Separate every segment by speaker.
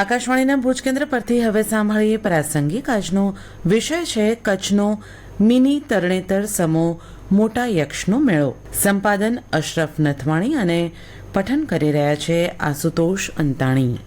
Speaker 1: આકાશવાણીના ભુજ કેન્દ્ર પરથી હવે સાંભળીએ પ્રાસંગિક. આજનો વિષય છે કચ્છનો મિની તરણેતર સમો મોટા યક્ષનો મેળો. સંપાદન અશરફ નથવાણી અને પઠન કરી રહ્યા છે આશુતોષ અંતાણી.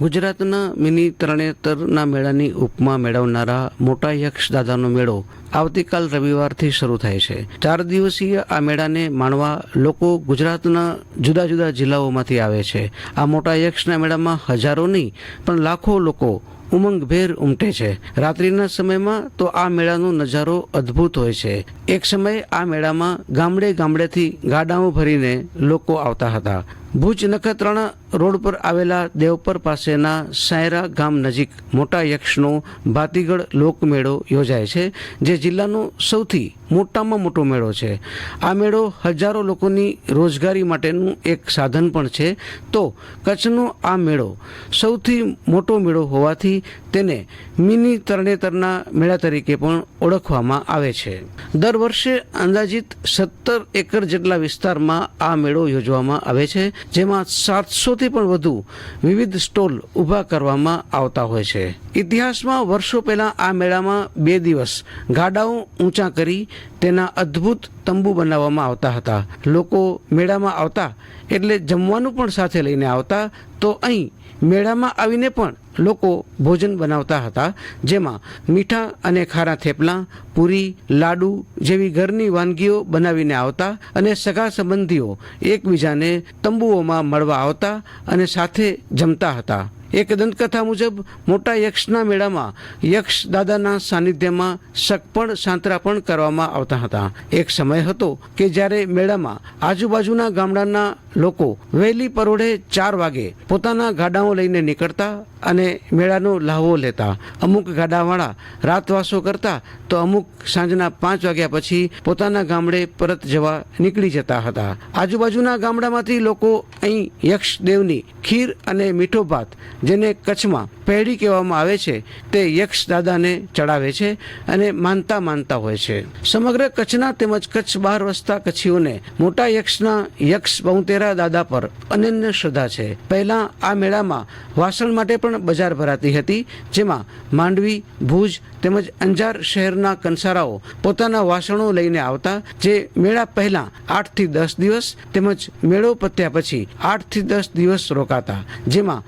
Speaker 2: ગુજરાતના મિની તરણેતરના મેળાની ઉપમા મેળવનારા મોટા યક્ષ દાદાનો મેળો આવતીકાલ રવિવારથી શરૂ થાય છે. ચાર દિવસીય આ મેળાને માણવા લોકો ગુજરાતના જુદા જુદા જિલ્લાઓમાંથી આવે છે. આ મોટા યક્ષના મેળામાં હજારો નહીં, પણ લાખો લોકો ઉમંગભેર ઉમટે છે. રાત્રિના સમયમાં તો આ મેળાનો નજારો અદ્ભુત હોય છે. એક સમયે આ મેળામાં ગામડે ગામડેથી ગાડાઓ ભરીને લોકો આવતા હતા. ભુજ નખત્રાણા રોડ પર આવેલા દેવપર પાસેના સાયરા ગામ નજીક મોટા યક્ષનો ભાતીગઢ લોકમેળો યોજાય છે, જે જિલ્લાનો સૌથી મોટામાં મોટો મેળો છે. આ મેળો હજારો લોકોની રોજગારી માટેનું એક સાધન પણ છે. તો કચ્છનો આ મેળો સૌથી મોટો મેળો હોવાથી તેને મિની તરણેતરના મેળા તરીકે પણ ઓળખવામાં આવે છે. દર વર્ષે અંદાજિત સત્તર એકર જેટલા વિસ્તારમાં આ મેળો યોજવામાં આવે છે. જેમાં સાતસોથી પણ વધુ વિવિધ સ્ટોલ ઊભા કરવામાં આવતા હોય છે. ઇતિહાસમાં વર્ષો પહેલા આ મેળામાં બે દિવસ ગાડાઓ ઊંચા કરી તેના અદ્ભુત તંબુ બનાવવામાં આવતા હતા. લોકો મેળામાં આવતા એટલે જમવાનું પણ સાથે લઈને આવતા તો અહીં મેળામાં આવીને પણ લોકો ભોજન બનાવતા હતા, જેમાં મીઠા અને ખારા થેપલા, પૂરી, લાડુ જેવી ઘરની વાનગીઓ બનાવીને આવતા અને સગા સંબંધીઓ એકબીજાને તંબુઓમાં મળવા આવતા અને સાથે જમતા હતા. એક દંતકથા મુજબ, મોટા યક્ષના મેળામાં યક્ષ દાદાના સાનિધ્યમાં સકપણ સાંતરા પણ કરવામાં આવતા હતા. એક સમય હતો કે જ્યારે મેળામાં આજુબાજુના ગામડાના લોકો વહેલી પરોઢે ચાર વાગે પોતાના ગાડાઓ લઈને નીકળતા અને મેળાનો લાહવો લેતા. અમુક ગાડાવાળા રાતવાસો કરતા તો અમુક સાંજના પાંચ વાગ્યા પછી પોતાના ગામડે પરત જવા નીકળી જતા હતા. આજુબાજુના ગામડામાંથી લોકો અહીં યક્ષદેવની ખીર અને મીઠો ભાત જેને કચ્છમાં પહેડી કહેવામાં આવે છે, તે યક્ષ દાદાને ચડાવે છે અને માનતા માનતા હોય છે. સમગ્ર કચ્છના તેમજ કચ્છ બહાર વસતા કચ્છીઓને મોટા યક્ષના યક્ષ બહુતેરા દાદા પર અનન્ય શ્રદ્ધા છે. પહેલા આ મેળામાં વાસણ માટે પણ બજાર ભરાતી હતી, જેમાં માંડવી, ભુજ તેમજ અંજાર શહેરના કંસારાઓ પોતાના વાસણો લઈને આવતા, જે મેળા પહેલા આઠથી દસ દિવસ તેમજ મેળો પત્યા પછી આઠથી દસ દિવસ રોકાતા, જેમાં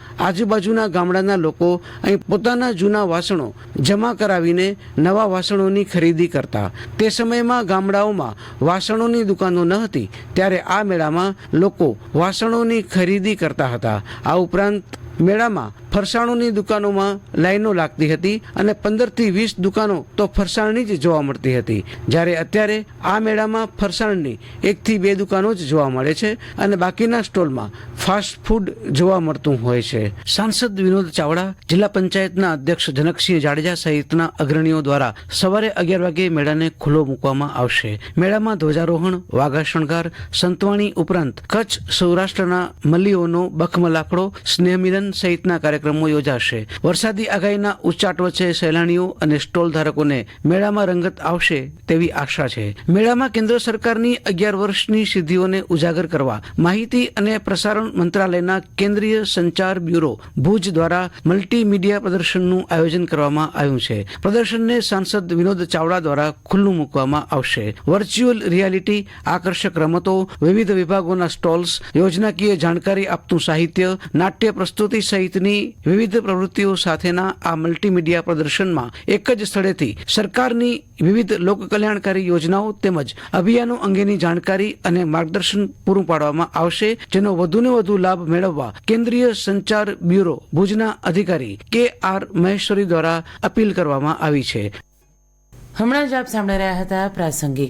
Speaker 2: આજુબાજુના ગામડાના લોકો અહીં પોતાના જૂના વાસણો જમા કરાવીને નવા વાસણોની ખરીદી કરતા. તે સમયમાં ગામડાઓમાં વાસણોની દુકાનો ન હતી, ત્યારે આ મેળામાં લોકો વાસણોની ખરીદી કરતા હતા. આ ઉપરાંત મેળામાં ફરસાણોની દુકાનોમાં લાઈનો લાગતી હતી અને પંદરથી વીસ દુકાનો તો ફરસાણની જ જોવા મળતી હતી. જ્યારે અત્યારે આ મેળામાં ફરસાણની એકથી બે દુકાનો જ જોવા મળે છે અને બાકીના સ્ટોલમાં ફાસ્ટ ફૂડ જોવા મળતું હોય છે. સાંસદ વિનોદ ચાવડા જિલ્લા પંચાયતના અધ્યક્ષ જનકસિંહ જાડેજા સહિતના અગ્રણીઓ દ્વારા સવારે અગિયાર વાગે મેળાને ખુલ્લો મૂકવામાં આવશે. મેળામાં ધ્વજારોહણ, વાઘા શણગાર, સંતવાણી ઉપરાંત કચ્છ સૌરાષ્ટ્રના મલ્લીઓનો બખમલાકડો સ્નેહમિલન સહિતના કાર્યક્રમો યોજાશે. વરસાદી આગાહીના ઉચ્ચાટ વચ્ચે સહેલાણીઓ અને સ્ટોલ ધારકોને મેળામાં રંગત આવશે તેવી આશા છે. મેળામાં કેન્દ્ર સરકારની અગિયાર વર્ષની સિદ્ધિઓને ઉજાગર કરવા માહિતી અને પ્રસારણ મંત્રાલયના કેન્દ્રીય સંચાર બ્યુરો ભુજ દ્વારા મલ્ટીમીડિયા પ્રદર્શનનું આયોજન કરવામાં આવ્યું છે. પ્રદર્શનને સાંસદ વિનોદ ચાવડા દ્વારા ખુલ્લું મૂકવામાં આવશે. વર્ચ્યુઅલ રિયાલિટી, આકર્ષક રમતો, વિવિધ વિભાગોના સ્ટોલ્સ, યોજનાકીય જાણકારી આપતું સાહિત્ય, નાટ્ય પ્રસ્તુતિ સહિતની વિવિધ પ્રવૃત્તિઓ સાથેના આ મલ્ટીમીડિયા પ્રદર્શનમાં એક જ સ્થળેથી સરકારની વિવિધ લોકકલ્યાણકારી યોજનાઓ તેમજ અભિયાનો અંગેની જાણકારી અને માર્ગદર્શન પૂરું પાડવામાં આવશે, જેનો વધુને વધુ લાભ મેળવવા કેન્દ્રીય સંચાર બ્યુરો ભુજના અધિકારી કે આર મહેશ્વરી દ્વારા અપીલ કરવામાં આવી છે.
Speaker 1: હમણાં જ આપ સાંભળી રહ્યા હતા પ્રાસંગિક.